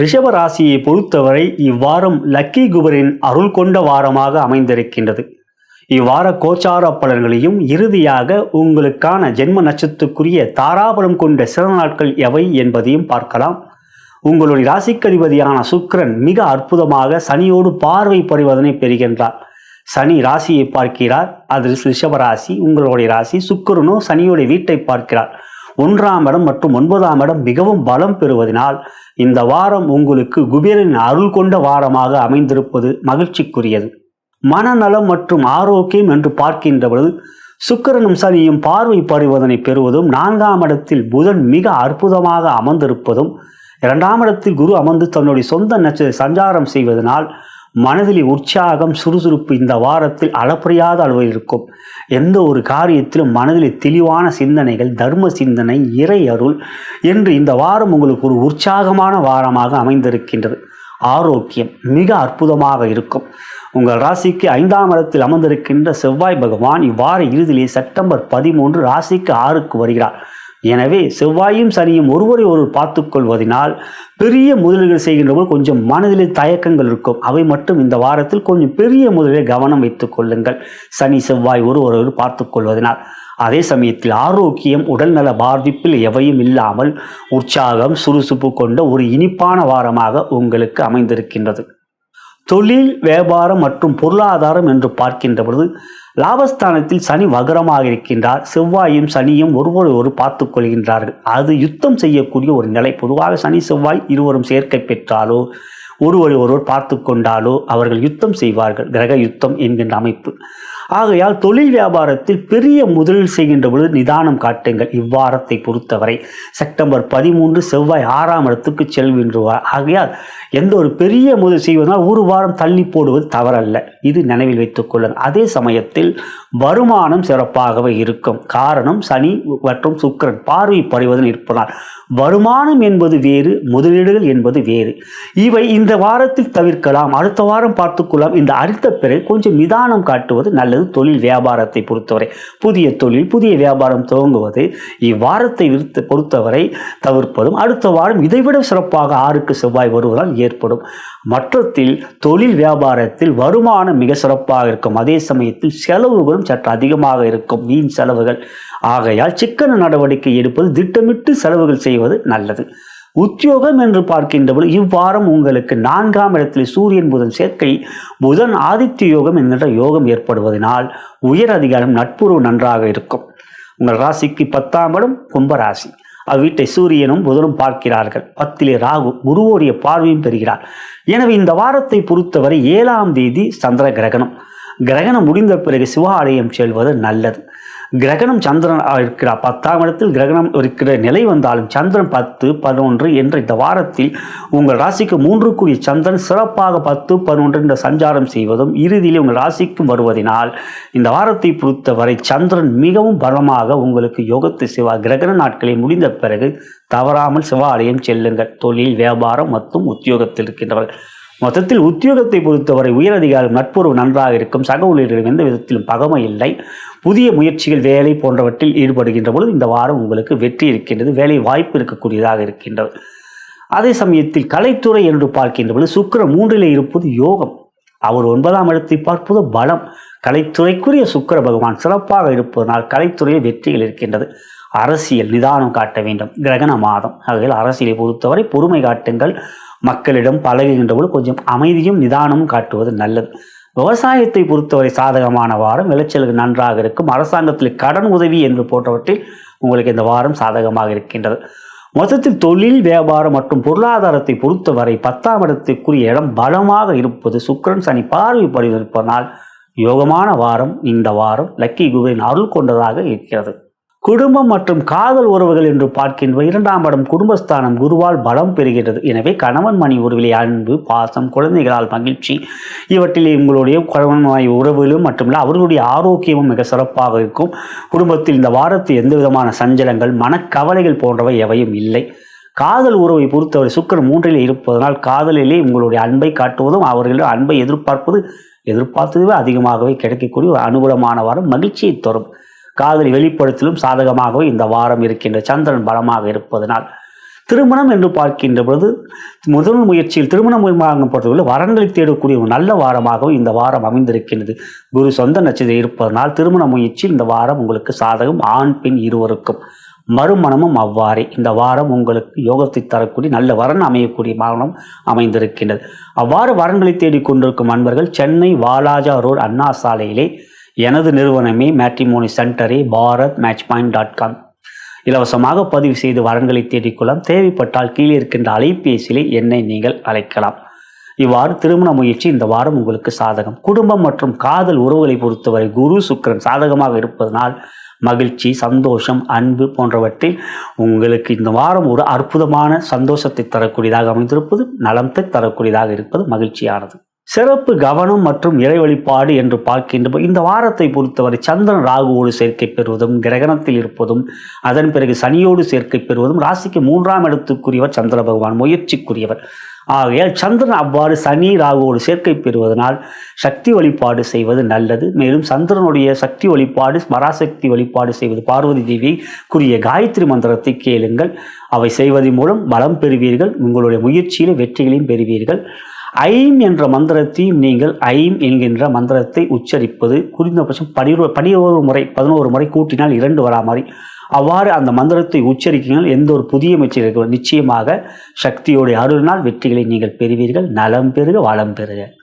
ரிஷப ராசியை பொறுத்தவரை இவ்வாரம் லக்கி குபரின் அருள் கொண்ட வாரமாக அமைந்திருக்கின்றது. இவ்வார கோச்சார பலன்களையும் இறுதியாக உங்களுக்கான ஜென்ம நட்சத்திற்குரிய தாராபலம் கொண்ட சிறந்த நாட்கள் எவை என்பதையும் பார்க்கலாம். உங்களுடைய ராசிக்கதிபதியான சுக்கரன் மிக அற்புதமாக சனியோடு பார்வை பறிவதனை பெறுகின்றார். சனி ராசியை பார்க்கிறார். அது ரிஷப ராசி உங்களுடைய ராசி சுக்கிரனோ சனியோடைய வீட்டை பார்க்கிறார். ஒன்றாம் இடம் மற்றும் ஒன்பதாம் இடம் மிகவும் பலம் பெறுவதனால் இந்த வாரம் உங்களுக்கு குபேரனின் அருள் கொண்ட வாரமாக அமைந்திருப்பது மகிழ்ச்சிக்குரியது. மனநலம் மற்றும் ஆரோக்கியம் என்று பார்க்கின்ற பொழுது சுக்கிரனும் சனியும் பார்வை பறிவதனை பெறுவதும் நான்காம் இடத்தில் புதன் மிக அற்புதமாக அமர்ந்திருப்பதும் இரண்டாம் இடத்தில் குரு அமர்ந்து தன்னுடைய சொந்த நட்சத்திர சஞ்சாரம் செய்வதனால் மனதில் உற்சாகம் சுறுசுறுப்பு இந்த வாரத்தில் அளப்பறியாத அளவில் இருக்கும். எந்த ஒரு காரியத்திலும் மனதில் தெளிவான சிந்தனைகள் தர்ம சிந்தனை இறை அருள் என்று இந்த வாரம் உங்களுக்கு ஒரு உற்சாகமான வாரமாக அமைந்திருக்கின்றது. ஆரோக்கியம் மிக அற்புதமாக இருக்கும். உங்கள் ராசிக்கு ஐந்தாம் இடத்தில் அமர்ந்திருக்கின்ற செவ்வாய் பகவான் இவ்வார இறுதியிலே செப்டம்பர் பதிமூன்று ராசிக்கு ஆறுக்கு வருகிறார். எனவே செவ்வாயும் சனியும் ஒருவரை ஒருவர் பார்த்து கொள்வதனால் பெரிய முதலீடுகள் செய்கின்றவர்கள் கொஞ்சம் மனதிலே தயக்கங்கள் இருக்கும். அவை மட்டும் இந்த வாரத்தில் கொஞ்சம் பெரிய முதலிலே கவனம் வைத்துக் கொள்ளுங்கள். சனி செவ்வாய் ஒரு ஒருவர் பார்த்து கொள்வதனால் அதே சமயத்தில் ஆரோக்கியம் உடல்நல பாதிப்பில் எவையும் இல்லாமல் உற்சாகம் சுறுசுறுப்பு கொண்ட ஒரு இனிப்பான வாரமாக உங்களுக்கு அமைந்திருக்கின்றது. தொழில் வியாபாரம் மற்றும் பொருளாதாரம் என்று பார்க்கின்ற பொழுது லாபஸ்தானத்தில் சனி வகரமாக இருக்கின்றார். செவ்வாயும் சனியும் ஒருவரை ஒரு பார்த்து கொள்கின்றார்கள். அது யுத்தம் செய்யக்கூடிய ஒரு நிலை. பொதுவாக சனி செவ்வாய் இருவரும் சேர்க்கை பெற்றாலோ ஒருவரை ஒருவர் பார்த்து கொண்டாலோ அவர்கள் யுத்தம் செய்வார்கள். கிரக யுத்தம் என்கின்ற அமைப்பு. ஆகையால் தொழில் வியாபாரத்தில் பெரிய முதலீடு செய்கின்ற பொழுது நிதானம் காட்டுங்கள். இவ்வாரத்தை பொறுத்தவரை செப்டம்பர் பதிமூன்று செவ்வாய் ஆறாம் இடத்துக்கு செல்கின்றார் ஆகையால் எந்த ஒரு பெரிய முதல் செய்வதனால் ஒரு வாரம் தள்ளி போடுவது தவறல்ல. இது நினைவில் வைத்துக் கொள்ளுங்கள். அதே சமயத்தில் வருமானம் சிறப்பாகவே இருக்கும். காரணம் சனி மற்றும் சுக்கிரன் பார்வை படைவதன் இருப்பதால் வருமானம் என்பது வேறு முதலீடுகள் என்பது வேறு. இவை இந்த வாரத்தில் தவிர்க்கலாம். அடுத்த வாரம் பார்த்துக்கொள்ளலாம் இந்த அடுத்த பிறகு கொஞ்சம் நிதானம் காட்டுவது நல்லது. தொழில் வியாபாரத்தை பொறுத்தவரை புதிய தொழில் புதிய வியாபாரம் துவங்குவது இவ்வாரத்தை விருத்த பொறுத்தவரை தவிர்ப்பதும் அடுத்த வாரம் இதைவிட சிறப்பாக ஆறுக்கு செவ்வாய் வருவதால் ஏற்படும். மற்றத்தில் தொழில் வியாபாரத்தில் வருமானம் மிக சிறப்பாக இருக்கும். அதே சமயத்தில் செலவுகளும் சற்று அதிகமாக இருக்கும். வீண் செலவுகள். ஆகையால் சிக்கன நடவடிக்கை எடுப்பது திட்டமிட்டு செலவுகள் செய்வது நல்லது. உத்தியோகம் என்று பார்க்கின்றபோது இவ்வாரம் உங்களுக்கு நான்காம் இடத்தில் சூரியன் புதன் சேர்க்கை புதன் ஆதித்ய யோகம் என்கின்ற யோகம் ஏற்படுவதனால் உயர் அதிகாரம் நட்புறவு நன்றாக இருக்கும். உங்கள் ராசிக்கு பத்தாம் இடம் கும்பராசி அவ்வீட்டை சூரியனும் புதனும் பார்க்கிறார்கள். பத்திலே ராகு குருவோடைய பார்வையும் பெறுகிறார். எனவே இந்த வாரத்தை பொறுத்தவரை ஏழாம் தேதி சந்திர கிரகணம். கிரகணம் முடிந்த பிறகு சிவாலயம் செல்வது நல்லது. கிரகணம் சந்திரன் இருக்கிறார். பத்தாம் இடத்தில் கிரகணம் இருக்கிற நிலை வந்தாலும் சந்திரன் பத்து பதினொன்று என்ற இந்த வாரத்தில் உங்கள் ராசிக்கு மூன்றுக்குரிய சந்திரன் சிறப்பாக பத்து பதினொன்று என்ற சஞ்சாரம் செய்வதும் இறுதியில் உங்கள் ராசிக்கும் வருவதனால் இந்த வாரத்தை பொறுத்தவரை சந்திரன் மிகவும் பலமாக உங்களுக்கு யோகத்தை சிவா கிரகண நாட்களை முடிந்த பிறகு தவறாமல் சிவாலயம் செல்லுங்கள். தொழில் வியாபாரம் மற்றும் உத்தியோகத்தில் இருக்கின்றவர்கள். மொத்தத்தில் உத்தியோகத்தை பொறுத்தவரை உயரதிகாரம் நட்புறவு நன்றாக இருக்கும். சக ஊழியர்களிடம் எந்த விதத்திலும் பகமை இல்லை. புதிய முயற்சிகள் வேலை போன்றவற்றில் ஈடுபடுகின்ற பொழுது இந்த வாரம் உங்களுக்கு வெற்றி இருக்கின்றது. வேலை வாய்ப்பு இருக்கக்கூடியதாக இருக்கின்றது. அதே சமயத்தில் கலைத்துறை என்று பார்க்கின்ற பொழுது சுக்கிரன் மூன்றிலே இருப்பது யோகம். அவர் ஒன்பதாம் இடத்தை பார்ப்பது பலம். கலைத்துறைக்குரிய சுக்கிர பகவான் சிறப்பாக இருப்பதனால் கலைத்துறையில் வெற்றிகள் இருக்கின்றது. அரசியல் நிதானம் காட்ட வேண்டும். கிரகண மாதம். ஆகையில் அரசியலை பொறுத்தவரை பொறுமை காட்டுங்கள். மக்களிடம் பழகுகின்ற போது கொஞ்சம் அமைதியும் நிதானமும் காட்டுவது நல்லது. விவசாயத்தை பொறுத்தவரை சாதகமான வாரம். விளைச்சலுக்கு நன்றாக இருக்கும். அரசாங்கத்தில் கடன் உதவி என்று போன்றவற்றில் உங்களுக்கு இந்த வாரம் சாதகமாக இருக்கின்றது. மொத்தத்தில் தொழில் வியாபாரம் மற்றும் பொருளாதாரத்தை பொறுத்தவரை பத்தாம் இடத்துக்குரிய இடம் பலமாக இருப்பது சுக்கிரன் சனி பார்வை படிவிருப்பதனால் யோகமான வாரம். இந்த வாரம் லக்கி குபரின் அருள் கொண்டதாக இருக்கிறது. குடும்பம் மற்றும் காதல் உறவுகள் என்று பார்க்கின்ற இரண்டாம் இடம் குடும்பஸ்தானம் குருவால் பலம் பெறுகிறது எனவே கணவன் மணி உறவிலே அன்பு பாசம் குழந்தைகளால் மகிழ்ச்சி. இவற்றில் உங்களுடைய கணவன் மணி உறவுகளும் மட்டுமல்ல அவர்களுடைய ஆரோக்கியமும் மிக சிறப்பாக இருக்கும். குடும்பத்தில் இந்த வாரத்தில் எந்த விதமான சஞ்சலங்கள் மனக்கவலைகள் போன்றவை எவையும் இல்லை. காதல் உறவை பொறுத்தவரை சுக்கரன் மூன்றில் இருப்பதனால் காதலிலே உங்களுடைய அன்பை காட்டுவதும் அவர்களிடம் அன்பை எதிர்பார்ப்பது எதிர்பார்த்ததுவே அதிகமாகவே கிடைக்கக்கூடிய ஒரு அனுகூலமான வாரம். மகிழ்ச்சியை தரும். காதலை வெளிப்படுத்தலும் சாதகமாகவே இந்த வாரம் இருக்கின்ற சந்திரன் பலமாக இருப்பதனால் திருமணம் என்று பார்க்கின்ற பொழுது முதல் முயற்சியில் திருமணம் பொறுத்தவரை வரன்களை தேடக்கூடிய ஒரு நல்ல வாரமாகவும் இந்த வாரம் அமைந்திருக்கின்றது. குரு சொந்த நட்சத்திரம் இருப்பதனால் திருமண முயற்சியில் இந்த வாரம் உங்களுக்கு சாதகம் ஆண் பெண் இருவருக்கும். மறுமணமும் அவ்வாறே. இந்த வாரம் உங்களுக்கு யோகத்தை தரக்கூடிய நல்ல வரன் அமையக்கூடிய மரணம் அமைந்திருக்கின்றது. அவ்வாறு வரன்களை தேடிக் கொண்டிருக்கும் அன்பர்கள் சென்னை வாலாஜா ரோடு அண்ணா சாலையிலே எனது நிறுவனமே matrimony சென்டரே Bharat match point dot com இலவசமாக பதிவு செய்து வரன்களை தேடிக்கொள்ளலாம் தேவைப்பட்டால் கீழே இருக்கின்ற அலைபேசியிலே என்னை நீங்கள் அழைக்கலாம். இவ்வாறு திருமண முயற்சி இந்த வாரம் உங்களுக்கு சாதகம். குடும்பம் மற்றும் காதல் உறவுகளை பொறுத்தவரை குரு சுக்கிரன் சாதகமாக இருப்பதனால் மகிழ்ச்சி சந்தோஷம் அன்பு போன்றவற்றில் உங்களுக்கு இந்த வாரம் ஒரு அற்புதமான சந்தோஷத்தை தரக்கூடியதாக அமைந்திருப்பது நலத்தை தரக்கூடியதாக இருப்பது மகிழ்ச்சியானது. சிறப்பு கவனம் மற்றும் இறை வழிபாடு என்று பார்க்கின்ற இந்த வாரத்தை பொறுத்தவரை சந்திரன் ராகுவோடு சேர்க்கை பெறுவதும் கிரகணத்தில் இருப்பதும் அதன் பிறகு சனியோடு சேர்க்கை பெறுவதும் ராசிக்கு மூன்றாம் இடத்துக்குரியவர் சந்திர பகவான் முயற்சிக்குரியவர். ஆகையால் சந்திரன் அவ்வாறு சனி ராகுவோடு சேர்க்கை பெறுவதனால் சக்தி வழிபாடு செய்வது நல்லது. மேலும் சந்திரனுடைய சக்தி வழிபாடு மராசக்தி வழிபாடு செய்வது பார்வதி தேவிக்குரிய காயத்ரி மந்திரத்தை கேளுங்கள். அவை செய்வதன் மூலம் பலம் பெறுவீர்கள். உங்களுடைய முயற்சியில் வெற்றிகளையும் பெறுவீர்கள். ஐம் என்ற மந்திரத்தையும் நீங்கள் ஐம் என்கின்ற மந்திரத்தை உச்சரிப்பது குறைந்தபட்சம் பனிரோ பனிரோரு முறை பதினோரு முறை கூட்டினால் இரண்டு வரா மாதிரி. அவ்வாறு அந்த மந்திரத்தை உச்சரிக்கினால் எந்த ஒரு புதிய இருக்கிறோம் நிச்சயமாக சக்தியோடைய அருளினால் வெற்றிகளை நீங்கள் பெறுவீர்கள். நலம் பெறுக வளம் பெறுக.